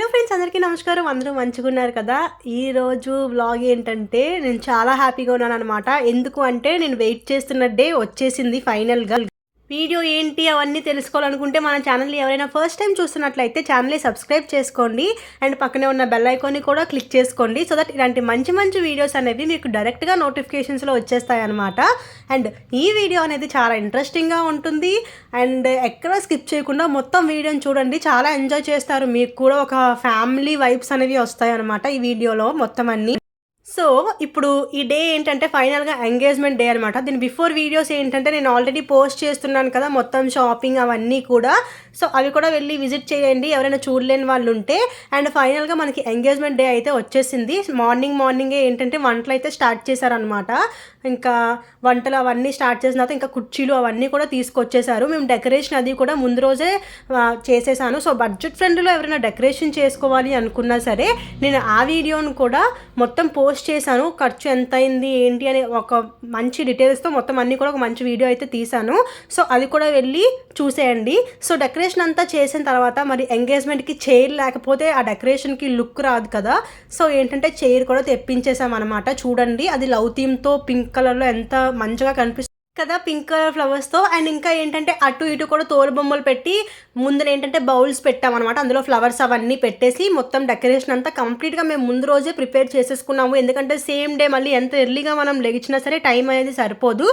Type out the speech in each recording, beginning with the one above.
Hello friends అందరికీ నమస్కారం. అందరూ మంచిగున్నారు కదా? ఈరోజు వ్లాగ్ ఏంటంటే నేను చాలా హ్యాపీగా ఉన్నాను అనమాట ఎందుకు అంటే నేను వెయిట్ చేస్తున్న డే వచ్చేసింది ఫైనల్గా వీడియో ఏంటి అవన్నీ తెలుసుకోవాలనుకుంటే మన ఛానల్ని ఎవరైనా ఫస్ట్ టైం చూస్తున్నట్లయితే ఛానల్ని సబ్స్క్రైబ్ చేసుకోండి. అండ్ పక్కనే ఉన్న బెల్ ఐకాన్ని కూడా క్లిక్ చేసుకోండి. సో దట్ ఇలాంటి మంచి మంచి వీడియోస్ అనేవి మీకు డైరెక్ట్గా నోటిఫికేషన్స్లో వచ్చేస్తాయి అనమాట అండ్ ఈ వీడియో అనేది చాలా ఇంట్రెస్టింగ్గా ఉంటుంది. అండ్ ఎక్కడ స్కిప్ చేయకుండా మొత్తం వీడియోని చూడండి. చాలా ఎంజాయ్ చేస్తారు. మీకు కూడా ఒక ఫ్యామిలీ వైబ్స్ అనేవి వస్తాయి అనమాట ఈ వీడియోలో మొత్తం అన్నీ. సో ఇప్పుడు ఈ డే ఏంటంటే ఫైనల్గా ఎంగేజ్మెంట్ డే అనమాట దీని బిఫోర్ వీడియోస్ ఏంటంటే నేను ఆల్రెడీ పోస్ట్ చేస్తున్నాను కదా మొత్తం షాపింగ్ అవన్నీ కూడా. సో అవి కూడా వెళ్ళి విజిట్ చేయండి. ఎవరైనా చూడలేని వాళ్ళు ఉంటే అండ్ ఫైనల్గా మనకి ఎంగేజ్మెంట్ డే అయితే వచ్చేసింది. మార్నింగ్ మార్నింగే ఏంటంటే వంటలు అయితే స్టార్ట్ చేశారనమాట ఇంకా వంటలు అవన్నీ స్టార్ట్ చేసిన తర్వాత ఇంకా కుర్చీలు అవన్నీ కూడా తీసుకొచ్చేసారు మేము డెకరేషన్ అది కూడా ముందు రోజే చేసేసాను. సో బడ్జెట్ ఫ్రెండ్లో ఎవరైనా డెకరేషన్ చేసుకోవాలి అనుకున్నా సరే నేను ఆ వీడియోను కూడా మొత్తం పోస్ట్ చేశాను. ఖర్చు ఎంత అయింది ఏంటి అని ఒక మంచి డీటెయిల్స్తో మొత్తం అన్నీ కూడా ఒక మంచి వీడియో అయితే తీశాను. సో అది కూడా వెళ్ళి చూసేయండి. సో డెకరేషన్ డెకరేషన్ అంతా చేసిన తర్వాత మరి ఎంగేజ్మెంట్కి చైర్ లేకపోతే ఆ డెకరేషన్కి లుక్ రాదు కదా. సో ఏంటంటే చైర్ కూడా తెప్పించేసామన్నమాట చూడండి అది లవ్ థీమ్తో పింక్ కలర్లో ఎంత మంచిగా కనిపిస్తుంది కదా పింక్ కలర్ ఫ్లవర్స్తో అండ్ ఇంకా ఏంటంటే అటు ఇటు కూడా తోలు బొమ్మలు పెట్టి ముందర ఏంటంటే బౌల్స్ పెట్టామన్నమాట. అందులో ఫ్లవర్స్ అవన్నీ పెట్టేసి మొత్తం డెకరేషన్ అంతా కంప్లీట్గా మేము ముందు రోజే ప్రిపేర్ చేసేసుకున్నాము. ఎందుకంటే సేమ్ డే మళ్ళీ ఎంత ఎర్లీగా మనం లెగిచినా సరే టైం అనేది సరిపోదు.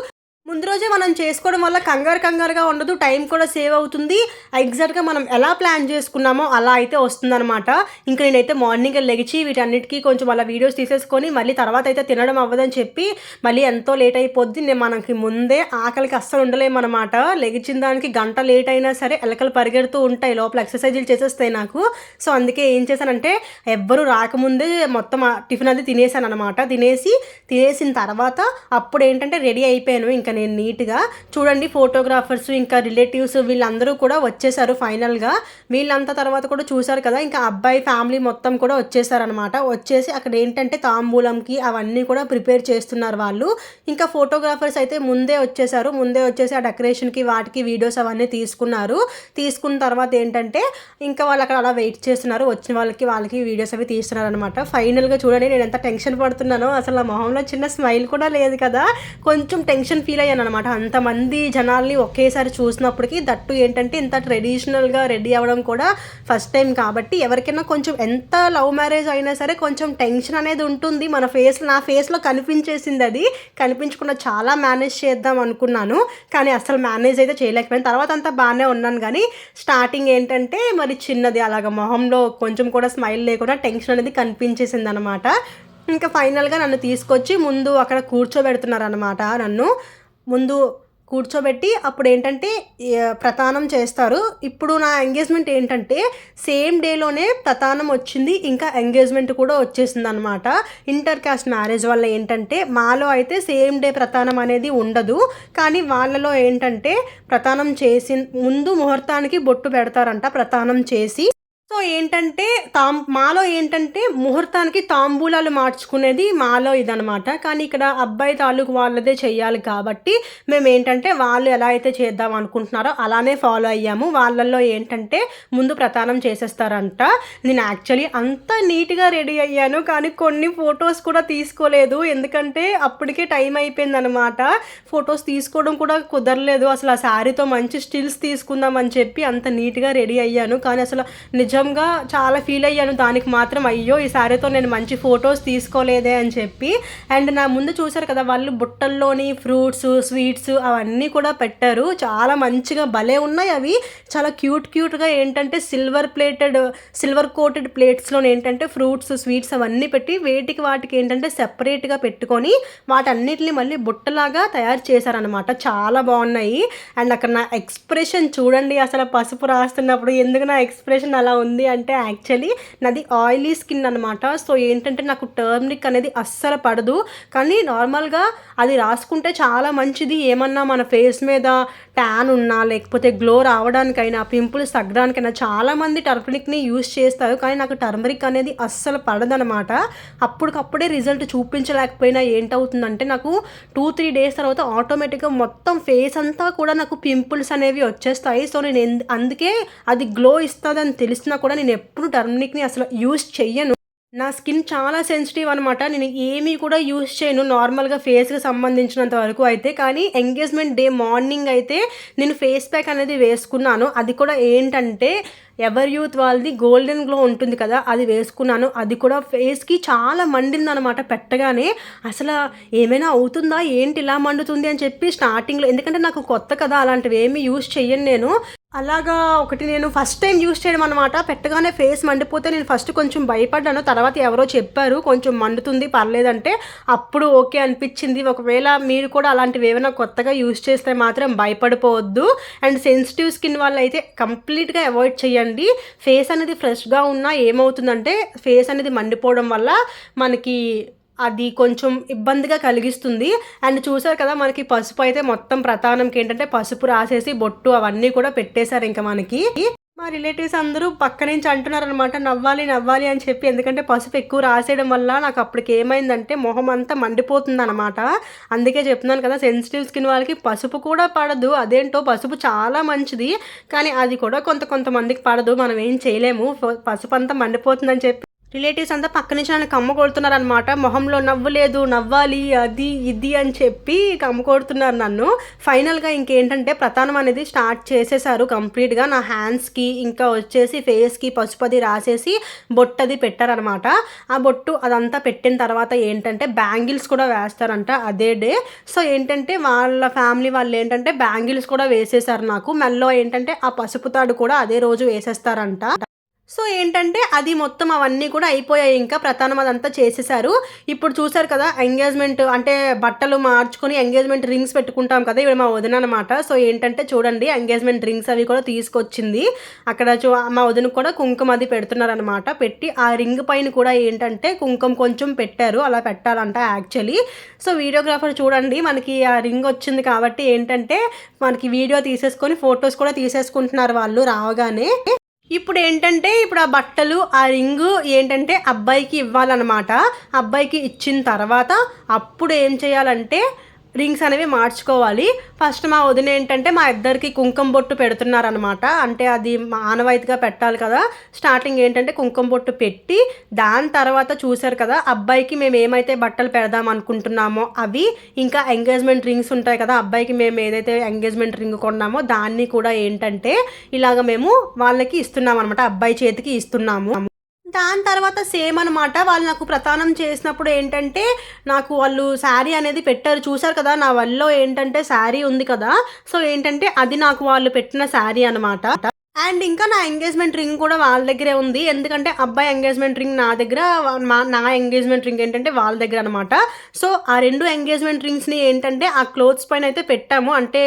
ముందు రోజే మనం చేసుకోవడం వల్ల కంగారు కంగారుగా ఉండదు టైం కూడా సేవ్ అవుతుంది. ఎగ్జాక్ట్గా మనం ఎలా ప్లాన్ చేసుకున్నామో అలా అయితే వస్తుందన్నమాట. ఇంకా నేనైతే మార్నింగ్ లెగిచి వీటన్నిటికీ కొంచెం అలా వీడియోస్ తీసేసుకొని మళ్ళీ తర్వాత అయితే తినడం అవ్వదని చెప్పి మళ్ళీ ఎంతో లేట్ అయిపోద్ది. నేను మనకి ముందే ఆకలికి అస్సలు ఉండలేమన్నమాట. లెగిచిన దానికి గంట లేట్ అయినా సరే ఎలకలు పరిగెడుతూ ఉంటాయి లోపల ఎక్సర్సైజులు చేసేస్తాయి నాకు. సో అందుకే ఏం చేశానంటే ఎవ్వరు రాకముందే మొత్తం టిఫిన్ అది తినేసాను అనమాట తినేసి తినేసిన తర్వాత అప్పుడు ఏంటంటే రెడీ అయిపోయాను. ఇంకా నేను నీట్గా చూడండి ఫోటోగ్రాఫర్స్ ఇంకా రిలేటివ్స్ వీళ్ళందరూ కూడా వచ్చేసారు ఫైనల్గా. వీళ్ళంతా తర్వాత కూడా చూశారు కదా ఇంకా అబ్బాయి ఫ్యామిలీ మొత్తం కూడా వచ్చేసారనమాట వచ్చేసి అక్కడ ఏంటంటే తాంబూలంకి అవన్నీ కూడా ప్రిపేర్ చేస్తున్నారు వాళ్ళు. ఇంకా ఫోటోగ్రాఫర్స్ అయితే ముందే వచ్చేసారు. ముందే వచ్చేసి ఆ డెకరేషన్కి వాటికి వీడియోస్ అవన్నీ తీసుకున్నారు. తీసుకున్న తర్వాత ఏంటంటే ఇంకా వాళ్ళు అక్కడ అలా వెయిట్ చేస్తున్నారు. వచ్చిన వాళ్ళకి వాళ్ళకి వీడియోస్ అవి తీస్తున్నారు అనమాట ఫైనల్గా చూడండి నేను ఎంత టెన్షన్ పడుతున్నానో. అసలు నా మొహంలో చిన్న స్మైల్ కూడా లేదు కదా. కొంచెం టెన్షన్ ఫీల్ అయ్యాను అనమాట అంతమంది జనాల్ని ఒకేసారి చూసినప్పటికీ దట్టు ఏంటంటే ఇంత ట్రెడిషనల్గా రెడీ అవ్వడం కూడా ఫస్ట్ టైం కాబట్టి ఎవరికైనా కొంచెం ఎంత లవ్ మ్యారేజ్ అయినా సరే కొంచెం టెన్షన్ అనేది ఉంటుంది. మన ఫేస్ నా ఫేస్లో కనిపించేసింది అది. కనిపించకుండా చాలా మేనేజ్ చేద్దాం అనుకున్నాను. కానీ అసలు మేనేజ్ అయితే చేయలేకపోయాను. తర్వాత అంతా బాగానే ఉన్నాను కానీ స్టార్టింగ్ ఏంటంటే మరి చిన్నది అలాగ మొహంలో కొంచెం కూడా స్మైల్ లేకుండా టెన్షన్ అనేది కనిపించేసింది అనమాట ఇంకా ఫైనల్గా నన్ను తీసుకొచ్చి ముందు అక్కడ కూర్చోబెడుతున్నారు అనమాట నన్ను. ముందు కూర్చోబెట్టి అప్పుడు ఏంటంటే ప్రతానం చేస్తారు. ఇప్పుడు నా ఎంగేజ్మెంట్ ఏంటంటే సేమ్ డేలోనే ప్రతానం వచ్చింది ఇంకా ఎంగేజ్మెంట్ కూడా వచ్చేసింది అనమాట ఇంటర్ కాస్ట్ మ్యారేజ్ వల్ల ఏంటంటే మాలో అయితే సేమ్ డే ప్రతానం అనేది ఉండదు. కానీ వాళ్ళలో ఏంటంటే ప్రతానం చేసి ముందు ముహూర్తానికి బొట్టు పెడతారంట ప్రతానం చేసి. సో ఏంటంటే తాం మాలో ఏంటంటే ముహూర్తానికి తాంబూలాలు మార్చుకునేది మాలో ఇదనమాట కానీ ఇక్కడ అబ్బాయి తాలూకు వాళ్ళదే చేయాలి కాబట్టి మేము ఏంటంటే వాళ్ళు ఎలా అయితే చేద్దాం అనుకుంటున్నారో అలానే ఫాలో అయ్యాము. వాళ్ళల్లో ఏంటంటే ముందు ప్రతానం చేసేస్తారంట. నేను యాక్చువల్లీ అంత నీట్గా రెడీ అయ్యాను కానీ కొన్ని ఫొటోస్ కూడా తీసుకోలేదు. ఎందుకంటే అప్పటికే టైం అయిపోయింది అనమాట ఫొటోస్ తీసుకోవడం కూడా కుదరలేదు. అసలు ఆ శారీతో మంచి స్టిల్స్ తీసుకుందాం అని చెప్పి అంత నీట్గా రెడీ అయ్యాను. కానీ అసలు నిజం నిజంగా చాలా ఫీల్ అయ్యాను. దానికి మాత్రం అయ్యో ఈ శారీతో నేను మంచి ఫొటోస్ తీసుకోలేదే అని చెప్పి. అండ్ నా ముందు చూశారు కదా వాళ్ళు బుట్టల్లోని ఫ్రూట్స్ స్వీట్స్ అవన్నీ కూడా పెట్టారు. చాలా మంచిగా భలే ఉన్నాయి అవి. చాలా క్యూట్ క్యూట్గా ఏంటంటే సిల్వర్ ప్లేటెడ్ సిల్వర్ కోటెడ్ ప్లేట్స్లో ఏంటంటే ఫ్రూట్స్ స్వీట్స్ అవన్నీ పెట్టి వేటికి వాటికి ఏంటంటే సెపరేట్గా పెట్టుకొని వాటన్నిటిని మళ్ళీ బుట్టలాగా తయారు చేశారనమాట చాలా బాగున్నాయి. అండ్ అక్కడ నా ఎక్స్ప్రెషన్ చూడండి అసలు పసుపు రాస్తున్నప్పుడు ఎందుకు నా ఎక్స్ప్రెషన్ అలా ఉంది ఉంది అంటే యాక్చువల్లీ నాది ఆయిలీ స్కిన్ అనమాట సో ఏంటంటే నాకు టర్మరిక్ అనేది అస్సలు పడదు. కానీ నార్మల్గా అది రాసుకుంటే చాలా మంచిది. ఏమన్నా మన ఫేస్ మీద ట్యాన్ ఉన్నా లేకపోతే గ్లో రావడానికైనా పింపుల్స్ తగ్గడానికైనా చాలామంది టర్మరిక్ని యూస్ చేస్తారు. కానీ నాకు టర్మరిక్ అనేది అస్సలు పడదనమాట అప్పటికప్పుడే రిజల్ట్ చూపించలేకపోయినా ఏంటవుతుందంటే నాకు టూ త్రీ డేస్ తర్వాత ఆటోమేటిక్గా మొత్తం ఫేస్ అంతా కూడా నాకు పింపుల్స్ అనేవి వచ్చేస్తాయి. సో నేను ఎందు- అందుకే అది గ్లో ఇస్తుందని తెలిసినా కూడా నేను ఎప్పుడు టర్మరిక్ని అసలు యూజ్ చెయ్యను. నా స్కిన్ చాలా సెన్సిటివ్ అనమాట నేను ఏమీ కూడా యూజ్ చేయను. నార్మల్గా ఫేస్కి సంబంధించినంత వరకు అయితే. కానీ ఎంగేజ్మెంట్ డే మార్నింగ్ అయితే నేను ఫేస్ ప్యాక్ అనేది వేసుకున్నాను. అది కూడా ఏంటంటే ఎవర్ యూత్ వాళ్ళది గోల్డెన్ గ్లో ఉంటుంది కదా అది వేసుకున్నాను. అది కూడా ఫేస్కి చాలా మండింది అనమాట పెట్టగానే. అసలు ఏమైనా అవుతుందా? ఏంటి ఇలా మండుతుంది అని చెప్పి స్టార్టింగ్లో ఎందుకంటే నాకు కొత్త కదా అలాంటివి ఏమీ యూజ్ చెయ్యను నేను. అలాగా ఒకటి నేను ఫస్ట్ టైం యూస్ చేయడం అనమాట పెట్టగానే ఫేస్ మండిపోతే నేను ఫస్ట్ కొంచెం భయపడ్డాను. తర్వాత ఎవరో చెప్పారు కొంచెం మండుతుంది పర్లేదంటే అప్పుడు ఓకే అనిపించింది. ఒకవేళ మీరు కూడా అలాంటివి ఏమైనా కొత్తగా యూస్ చేస్తే మాత్రం భయపడిపోవద్దు. అండ్ సెన్సిటివ్ స్కిన్ వాళ్ళు అయితే కంప్లీట్గా అవాయిడ్ చేయండి. ఫేస్ అనేది ఫ్రెష్గా ఉన్నా ఏమవుతుందంటే ఫేస్ అనేది మండిపోవడం వల్ల మనకి అది కొంచెం ఇబ్బందిగా కలిగిస్తుంది. అండ్ చూసారు కదా మనకి పసుపు అయితే మొత్తం ప్రధానంకి ఏంటంటే పసుపు రాసేసి బొట్టు అవన్నీ కూడా పెట్టేశారు ఇంకా మనకి. మా రిలేటివ్స్ అందరూ పక్క నుంచి అంటున్నారు అనమాట నవ్వాలి నవ్వాలి అని చెప్పి. ఎందుకంటే పసుపు ఎక్కువ రాసేయడం వల్ల నాకు అప్పటికి ఏమైందంటే మొహం అంతా మండిపోతుంది అనమాట అందుకే చెప్తున్నాను కదా సెన్సిటివ్ స్కిన్ వాళ్ళకి పసుపు కూడా పడదు. అదేంటో పసుపు చాలా మంచిది. కానీ అది కూడా కొంత కొంతమందికి పడదు. మనం ఏం చేయలేము. పసుపు అంతా మండిపోతుందని చెప్పి. రిలేటివ్స్ అంతా పక్క నుంచి నన్ను కమ్మ మొహంలో నవ్వు లేదు నవ్వాలి అది ఇది అని చెప్పి కమ్మ కొడుతున్నారు నన్ను. ఫైనల్గా ఇంకేంటంటే ప్రధానం అనేది స్టార్ట్ చేసేసారు కంప్లీట్గా. నా హ్యాండ్స్కి ఇంకా వచ్చేసి ఫేస్కి పసుపది రాసేసి బొట్టది పెట్టారనమాట ఆ బొట్టు అదంతా పెట్టిన తర్వాత ఏంటంటే బ్యాంగిల్స్ కూడా వేస్తారంట అదే డే. సో ఏంటంటే వాళ్ళ ఫ్యామిలీ వాళ్ళు ఏంటంటే బ్యాంగిల్స్ కూడా వేసేసారు నాకు. మెల్లో ఏంటంటే ఆ పసుపు తాడు కూడా అదే రోజు వేసేస్తారంట. సో ఏంటంటే అది మొత్తం అవన్నీ కూడా అయిపోయాయి. ఇంకా ప్రధానం అదంతా చేసేసారు ఇప్పుడు చూసారు కదా ఎంగేజ్మెంట్ అంటే బట్టలు మార్చుకొని ఎంగేజ్మెంట్ రింగ్స్ పెట్టుకుంటాం కదా ఇవి మా వదిన అనమాట సో ఏంటంటే చూడండి ఎంగేజ్మెంట్ రింగ్స్ అవి కూడా తీసుకొచ్చింది. అక్కడ చూ మా వదిన కూడా కుంకుమ అది పెడుతున్నారనమాట పెట్టి ఆ రింగ్ పైన కూడా ఏంటంటే కుంకుమ కొంచెం పెట్టారు. అలా పెట్టాలంట యాక్చువల్లీ సో వీడియోగ్రాఫర్ చూడండి మనకి ఆ రింగ్ వచ్చింది కాబట్టి ఏంటంటే మనకి వీడియో తీసేసుకొని ఫొటోస్ కూడా తీసేసుకుంటున్నారు వాళ్ళు రావగానే. ఇప్పుడు ఏంటంటే ఇప్పుడు ఆ బట్టలు ఆ రింగు ఏంటంటే అబ్బాయికి ఇవ్వాలన్నమాట. అబ్బాయికి ఇచ్చిన తర్వాత అప్పుడు ఏం చేయాలంటే రింగ్స్ అనేవి మార్చుకోవాలి. ఫస్ట్ మా వదిన ఏంటంటే మా ఇద్దరికి కుంకుమ బొట్టు పెడుతున్నారనమాట అంటే అది ఆనవాయితీగా పెట్టాలి కదా. స్టార్టింగ్ ఏంటంటే కుంకుమ బొట్టు పెట్టి దాని తర్వాత చూశారు కదా అబ్బాయికి మేము ఏమైతే బట్టలు పెడదాం అనుకుంటున్నామో అవి ఇంకా ఎంగేజ్మెంట్ రింగ్స్ ఉంటాయి కదా అబ్బాయికి మేము ఏదైతే ఎంగేజ్మెంట్ రింగ్ కొన్నామో దాన్ని కూడా ఏంటంటే ఇలాగ మేము వాళ్ళకి ఇస్తున్నాం అనమాట అబ్బాయి చేతికి ఇస్తున్నాము. దాని తర్వాత సేమ్ అనమాట వాళ్ళు నాకు ప్రధానం చేసినప్పుడు ఏంటంటే నాకు వాళ్ళు శారీ అనేది పెట్టారు. చూసారు కదా నా వల్ల ఏంటంటే శారీ ఉంది కదా. సో ఏంటంటే అది నాకు వాళ్ళు పెట్టిన శారీ అనమాట అండ్ ఇంకా నా ఎంగేజ్మెంట్ రింగ్ కూడా వాళ్ళ దగ్గరే ఉంది. ఎందుకంటే అబ్బాయి ఎంగేజ్మెంట్ రింగ్ నా దగ్గర మా నా ఎంగేజ్మెంట్ రింగ్ ఏంటంటే వాళ్ళ దగ్గర అనమాట సో ఆ రెండు ఎంగేజ్మెంట్ రింగ్స్ని ఏంటంటే ఆ క్లోత్స్ పైన అయితే పెట్టాము. అంటే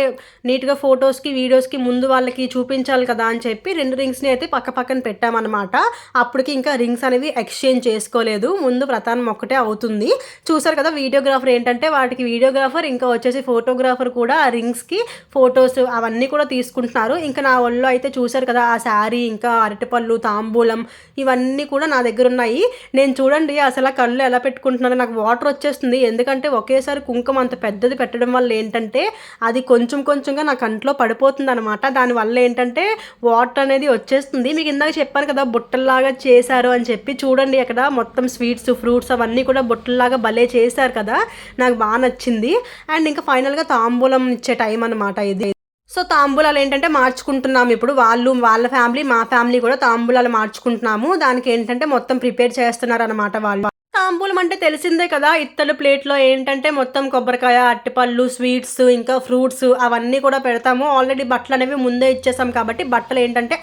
నీట్గా ఫొటోస్కి వీడియోస్కి ముందు వాళ్ళకి చూపించాలి కదా అని చెప్పి రెండు రింగ్స్ని అయితే పక్క పక్కన పెట్టామన్నమాట. అప్పటికి ఇంకా రింగ్స్ అనేవి ఎక్స్చేంజ్ చేసుకోలేదు. ముందు ప్రధానం ఒక్కటే అవుతుంది. చూసారు కదా వీడియోగ్రాఫర్ ఏంటంటే వాటికి వీడియోగ్రాఫర్ ఇంకా వచ్చేసి ఫోటోగ్రాఫర్ కూడా ఆ రింగ్స్కి ఫొటోస్ అవన్నీ కూడా తీసుకుంటున్నారు. ఇంకా నా ఒళ్ళో అయితే చూసారు చూసారు కదా ఆ శారీ ఇంకా అరటిపళ్ళు తాంబూలం ఇవన్నీ కూడా నా దగ్గర ఉన్నాయి. నేను చూడండి అసలు కళ్ళు ఎలా పెట్టుకుంటున్నారో నాకు వాటర్ వచ్చేస్తుంది. ఎందుకంటే ఒకేసారి కుంకుమ అంత పెద్దది పెట్టడం వల్ల ఏంటంటే అది కొంచెం కొంచెంగా నా కంట్లో పడిపోతుంది అనమాట దానివల్ల ఏంటంటే వాటర్ అనేది వచ్చేస్తుంది. మీకు ఇందాక చెప్పాను కదా బుట్టల్లాగా చేశారు అని చెప్పి చూడండి అక్కడ మొత్తం స్వీట్స్ ఫ్రూట్స్ అవన్నీ కూడా బుట్టల్లాగా భలే చేశారు కదా నాకు బాగా నచ్చింది. అండ్ ఇంకా ఫైనల్గా తాంబూలం ఇచ్చే టైం అనమాట ఇది. సో తాంబూలాలు ఏంటంటే మార్చుకుంటున్నాము ఇప్పుడు. వాళ్ళు వాళ్ళ ఫ్యామిలీ మా ఫ్యామిలీ కూడా తాంబూలాలు మార్చుకుంటున్నాము. దానికి ఏంటంటే మొత్తం ప్రిపేర్ చేస్తున్నారు అనమాట వాళ్ళు. తాంబూలం అంటే తెలిసిందే కదా ఇత్తలు ప్లేట్లో ఏంటంటే మొత్తం కొబ్బరికాయ అట్టిపళ్ళు స్వీట్స్ ఇంకా ఫ్రూట్స్ అవన్నీ కూడా పెడతాము. ఆల్రెడీ బట్టలు అనేవి ముందే ఇచ్చేసాం కాబట్టి బట్టలు ఏంటంటే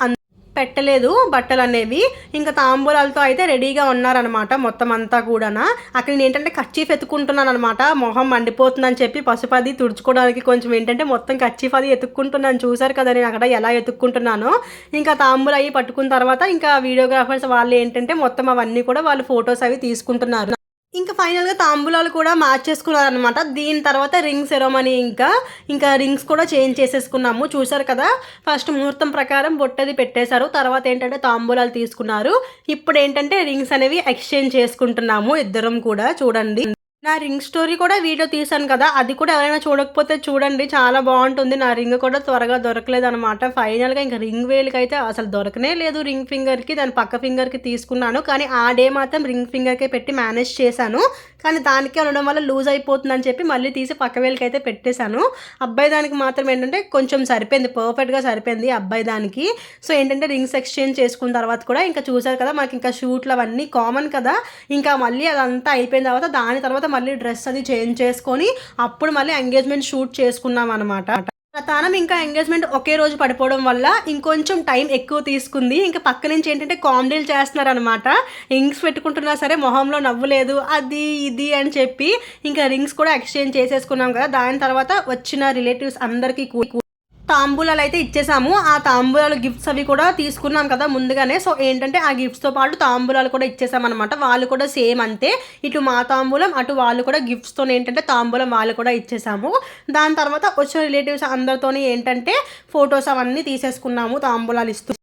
పెట్టలేదు బట్టలు అనేవి. ఇంకా తాంబూలాలతో అయితే రెడీగా ఉన్నారనమాట మొత్తం అంతా కూడా అక్కడ నేను ఏంటంటే కచ్చీఫ్ ఎత్తుకుంటున్నాను అనమాట మొహం మండిపోతుందని చెప్పి పసుపది తుడుచుకోవడానికి కొంచెం ఏంటంటే మొత్తం కచ్చీఫ్ అది ఎత్తుక్కుంటున్నాను. చూసారు కదా నేను అక్కడ ఎలా ఎత్తుక్కుంటున్నాను. ఇంకా తాంబూలు అవి పట్టుకున్న తర్వాత ఇంకా వీడియోగ్రాఫర్స్ వాళ్ళు ఏంటంటే మొత్తం అవన్నీ కూడా వాళ్ళు ఫొటోస్ అవి తీసుకుంటున్నారు. ఇంకా ఫైనల్గా తాంబూలాలు కూడా మార్చేసుకున్నారనమాట దీని తర్వాత రింగ్ సెరమనీ ఇంకా ఇంకా రింగ్స్ కూడా చేంజ్ చేసేసుకున్నాము. చూసారు కదా? ఫస్ట్ ముహూర్తం ప్రకారం బొట్టది పెట్టేశారు. తర్వాత ఏంటంటే తాంబూలాలు తీసుకున్నారు. ఇప్పుడు ఏంటంటే రింగ్స్ అనేవి ఎక్స్చేంజ్ చేసుకుంటున్నాము ఇద్దరం కూడా. చూడండి. నా రింగ్ స్టోరీ కూడా వీడియో తీశాను కదా అది కూడా ఎవరైనా చూడకపోతే చూడండి చాలా బాగుంటుంది. నా రింగ్ కూడా త్వరగా దొరకలేదు అనమాట ఫైనల్గా ఇంకా రింగ్ వేలుకి అయితే అసలు దొరకనే లేదు రింగ్ ఫింగర్కి దాని పక్క ఫింగర్కి తీసుకున్నాను. కానీ ఆ డే మాత్రం రింగ్ ఫింగర్కే పెట్టి మేనేజ్ చేశాను. కానీ దానికే ఉండడం వల్ల లూజ్ అయిపోతుందని చెప్పి మళ్ళీ తీసి పక్క వేలికి అయితే పెట్టేశాను. అబ్బాయి దానికి మాత్రం ఏంటంటే కొంచెం సరిపోయింది పర్ఫెక్ట్గా సరిపోయింది అబ్బాయి దానికి. సో ఏంటంటే రింగ్స్ ఎక్స్చేంజ్ చేసుకున్న తర్వాత కూడా ఇంకా చూసారు కదా మాకు ఇంకా షూట్లు అవన్నీ కామన్ కదా. ఇంకా మళ్ళీ అదంతా అయిపోయిన తర్వాత దాని తర్వాత మళ్ళీ డ్రెస్ అది చేంజ్ చేసుకొని అప్పుడు మళ్ళీ ఎంగేజ్మెంట్ షూట్ చేసుకున్నాం అనమాట ప్రధానం ఇంకా ఎంగేజ్మెంట్ ఒకే రోజు పడిపోవడం వల్ల ఇంకొంచెం టైం ఎక్కువ తీసుకుంది. ఇంకా పక్క నుంచి ఏంటంటే కామెడీలు చేస్తున్నారనమాట రింగ్స్ పెట్టుకుంటున్నా సరే మొహంలో నవ్వులేదు అది ఇది అని చెప్పి ఇంకా రింగ్స్ కూడా ఎక్స్చేంజ్ చేసేసుకున్నాం కదా. దాని తర్వాత వచ్చిన రిలేటివ్స్ అందరికీ కూ- తాంబూలాలు అయితే ఇచ్చేసాము. ఆ తాంబూలాలు గిఫ్ట్స్ అవి కూడా తీసుకున్నాం కదా ముందుగానే. సో ఏంటంటే ఆ గిఫ్ట్స్తో పాటు తాంబూలాలు కూడా ఇచ్చేసామన్నమాట. వాళ్ళు కూడా సేమ్ అంతే. ఇటు మా తాంబూలం అటు వాళ్ళు కూడా గిఫ్ట్స్తో ఏంటంటే తాంబూలం వాళ్ళు కూడా ఇచ్చేసాము. దాని తర్వాత వచ్చిన రిలేటివ్స్ అందరితోనే ఏంటంటే ఫొటోస్ అవన్నీ తీసేసుకున్నాము తాంబూలాలు ఇస్తూ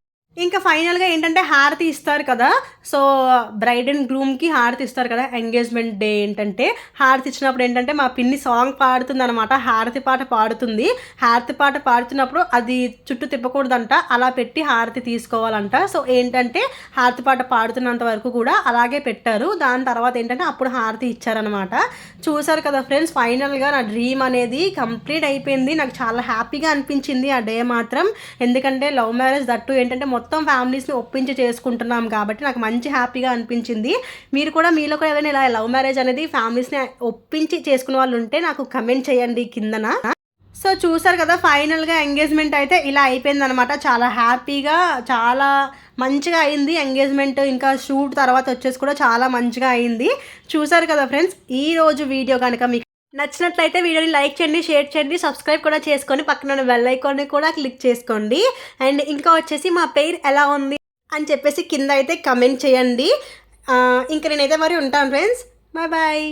ఇంకా ఫైనల్గా ఏంటంటే హారతి ఇస్తారు కదా. సో బ్రైడ్ అండ్ గ్రూమ్కి హారతి ఇస్తారు కదా. ఎంగేజ్మెంట్ డే ఏంటంటే హారతి ఇచ్చినప్పుడు ఏంటంటే మా పిన్ని సాంగ్ పాడుతుంది అనమాట హారతి పాట పాడుతుంది. హారతి పాట పాడుతున్నప్పుడు అది చుట్టూ తిప్పకూడదంట. అలా పెట్టి హారతి తీసుకోవాలంట. సో ఏంటంటే హారతి పాట పాడుతున్నంత వరకు కూడా అలాగే పెట్టారు. దాని తర్వాత ఏంటంటే అప్పుడు హారతి ఇచ్చారనమాట చూసారు కదా ఫ్రెండ్స్ ఫైనల్గా నా డ్రీమ్ అనేది కంప్లీట్ అయిపోయింది. నాకు చాలా హ్యాపీగా అనిపించింది ఆ డే మాత్రం. ఎందుకంటే లవ్ మ్యారేజ్ దట్టు ఏంటంటే మొత్తం మొత్తం ఫ్యామిలీస్ని ఒప్పించి చేసుకుంటున్నాం కాబట్టి నాకు మంచి హ్యాపీగా అనిపించింది. మీరు కూడా మీలో కూడా ఏదైనా ఇలా లవ్ మ్యారేజ్ అనేది ఫ్యామిలీస్ని ఒప్పించి చేసుకునే వాళ్ళు ఉంటే నాకు కమెంట్ చేయండి కిందన. సో చూసారు కదా ఫైనల్గా ఎంగేజ్మెంట్ అయితే ఇలా అయిపోయిందనమాట చాలా హ్యాపీగా చాలా మంచిగా అయింది ఎంగేజ్మెంట్. ఇంకా షూట్ తర్వాత వచ్చేసి కూడా చాలా మంచిగా అయింది. చూసారు కదా ఫ్రెండ్స్ ఈ రోజు వీడియో కనుక మీకు నచ్చినట్లయితే వీడియోని లైక్ చేయండి షేర్ చేయండి సబ్స్క్రైబ్ కూడా చేసుకొని పక్కన బెల్ ఐకాన్ని కూడా క్లిక్ చేసుకోండి. అండ్ ఇంకా వచ్చేసి మా పేరు ఎలా ఉంది అని చెప్పేసి కింద అయితే కమెంట్ చేయండి. ఇంకా నేనైతే మరి ఉంటాను ఫ్రెండ్స్. Bye bye.